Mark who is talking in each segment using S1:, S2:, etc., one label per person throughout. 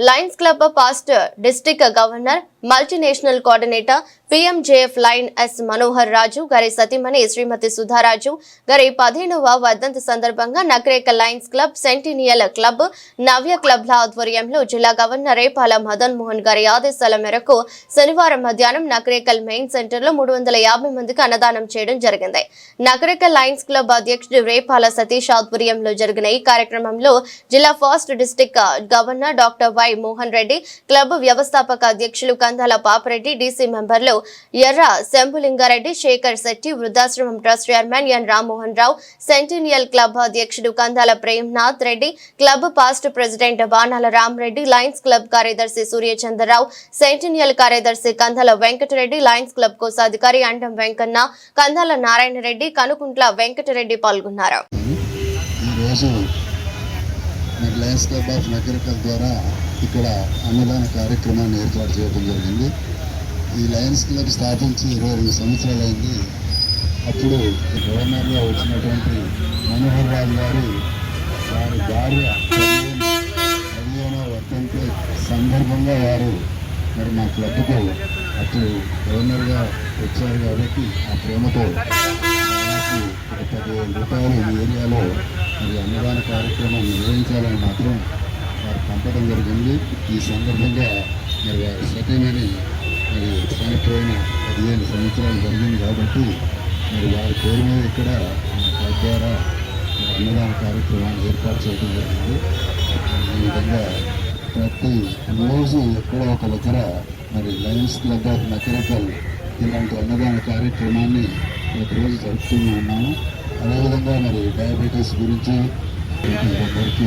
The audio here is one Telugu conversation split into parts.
S1: Lions club past district governor multinational coordinator PMJF lion S Manohar Raju గారి సతీమణి శ్రీమతి సుధారాజు గారి పదిహేనవ వర్ధంతి సందర్భంగా Nakreka lions club centennial club Navya club ఆధ్వర్యంలో జిల్లా గవర్నర్ రేపాల మదన్ మోహన్ గారి ఆదేశాల మేరకు శనివారం మధ్యాహ్నం నకరేకల్ మెయిన్ సెంటర్లో మూడు వందల యాభై మందికి అన్నదానం చేయడం జరిగింది. నగరేక లైన్స్ క్లబ్ అధ్యక్షుడు రేపాల సతీష్ ఆధ్వర్యంలో జరిగిన ఈ కార్యక్రమంలో జిల్లా first district governor doctor Y Mohan Reddy club వ్యవస్థాపక అధ్యక్షులు కందాల పాపరెడ్డి డీసీ మెంబర్లు Erra శంభులింగారెడ్డి Shekhar Shetty వృద్ధాశ్రమం trust chairman N Rammohan Rao centennial club అధ్యక్షుడు Kandala Premnath Reddy club past president Banala Ramareddy lions club కార్యదర్శి సూర్యచంద్రరావు సెంటినియల్ కార్యదర్శి కందాల వెంకటరెడ్డి లయన్స్ క్లబ్ కోశాధికారి అండం వెంకన్న కందాల నారాయణ రెడ్డి కనుకుంట్ల వెంకటరెడ్డి పాల్గొన్నారు.
S2: ఈరోజు లయన్స్ క్లబ్ ఆఫ్ నగరికల్ ద్వారా ఇక్కడ అన్నదాన కార్యక్రమాన్ని ఏర్పాటు చేయడం జరిగింది. ఈ లయన్స్ క్లబ్ స్థాపించి ఇరవై రెండు సంవత్సరాలు అయింది. అప్పుడు గవర్నర్గా వచ్చినటువంటి మనోహర్ రావు గారు వారి భార్య పదిహేనవ వర్ధంతి సందర్భంగా వారు మరి మా క్లబ్కు అటు గవర్నర్గా వచ్చారు కాబట్టి ఆ ప్రేమతో దాదాపు పదివేల రూపాయలు ఈ ఏరియాలో మరి అన్నదాన కార్యక్రమం నిర్వహించాలని మాత్రం పంపడం జరిగింది. ఈ సందర్భంగా మరి వారి సతీమణి మరి చనిపోయిన పదిహేను సంవత్సరాలు జరిగింది కాబట్టి మరి వారి పేరు మీద ఇక్కడ క్లబ్ ద్వారా అన్నదాన కార్యక్రమాన్ని ఏర్పాటు చేయడం జరిగింది. ఈ విధంగా ప్రతి రోజు ఎక్కడో ఒక దగ్గర మరి లయన్స్ క్లబ్ ఆఫ్ నకరకల్ ఇలాంటి అన్నదాన కార్యక్రమాన్ని ప్రతిరోజు జరుపుతూనే ఉన్నాము. అదేవిధంగా మరి డయాబెటీస్ గురించి ప్రతి ఒక్కరికి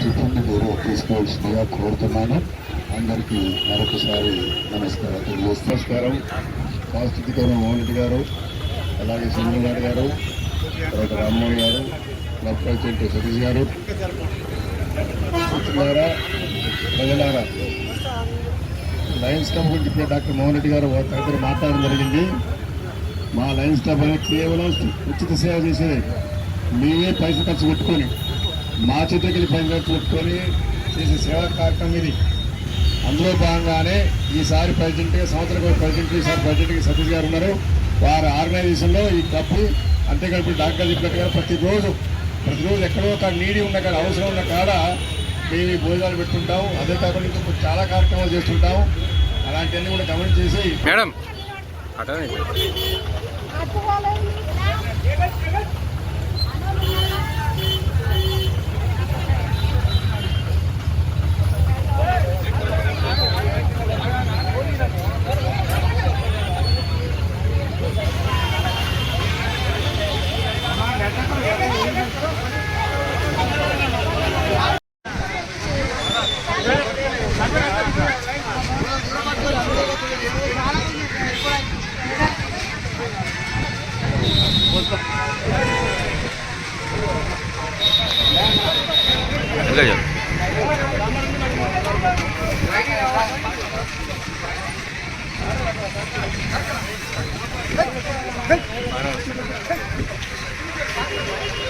S2: చికెన్ మీరు తీసుకోవాల్సిందిగా కోరుతున్నాను అందరికీ మరొకసారి నమస్కారం. నమస్కారం పాస్థితి మోహన్ రెడ్డి గారు అలాగే సింగల్ గారు తర్వాత రామ్మోహన్ గారు క్లబ్ ప్రెసిడెంట్ సతీష్ గారు మిత్రులారా ప్రజలారా. Lions company doctor Mohan Reddy గారు దగ్గర మాట్లాడడం జరిగింది. మా లయన్స్ క్లబ్ అనేది కేవలం ఉచిత సేవ చేసేది. మేమే పైసలు ఖర్చు పెట్టుకొని మా చేతికి పైసలు ఖర్చు పెట్టుకొని చేసే సేవా కార్యక్రమం ఇది. అందులో భాగంగానే ఈసారి ప్రెసిడెంట్గా సంవత్సరం ప్రెసిడెంట్ ఈసారి ప్రెసిడెంట్గా సతీష్ గారు ఉన్నారు. వారి ఆర్గనైజేషన్లో ఈ క్లబ్ అంతేకాదు ఇప్పుడు డాక్టర్ చెప్పినట్టుగా ప్రతిరోజు ప్రతిరోజు ఎక్కడో ఒక నీడి ఉన్న కాడ అవసరం ఉన్న కాడ మేము ఈ భోజనాలు పెట్టుకుంటాం అదే కాకుండా ఇంకా చాలా కార్యక్రమాలు చేస్తుంటాం. అలాంటివన్నీ కూడా గమనించేసి
S3: మేడం అటనే ఇంకా Hey!